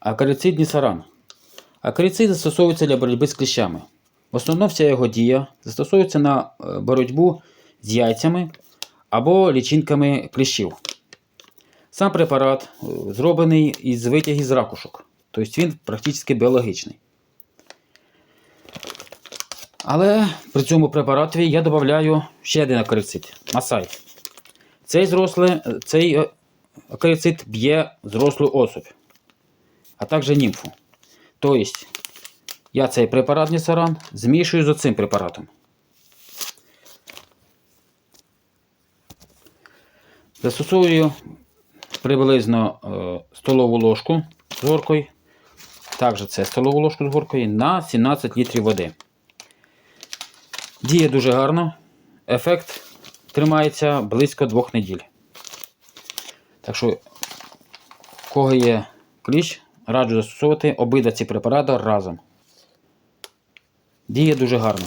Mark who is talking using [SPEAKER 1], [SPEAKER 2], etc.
[SPEAKER 1] Акарицид Нісаран. Акарицид застосовується для боротьби з кліщами. В основному вся його дія застосовується на е, боротьбу з яйцями або лічинками кліщів. Сам препарат е, зроблений із витягів з ракушок. Тобто він практично біологічний. Але при цьому препаратові я додаю ще один акарицид масай. Цей, зросле, цей е, акарицид б'є зрослу особь, а також німфу. Тобто, я цей препарат Нісаран змішую з оцим препаратом. Застосовую приблизно е, столову ложку з горкою. Також це столову ложку з горкою на 17 літрів води. Діє дуже гарно. Ефект тримається близько двох неділь. Так що, в кого є кліщ, раджу застосовувати обидва ці препарати разом. Діє дуже гарно.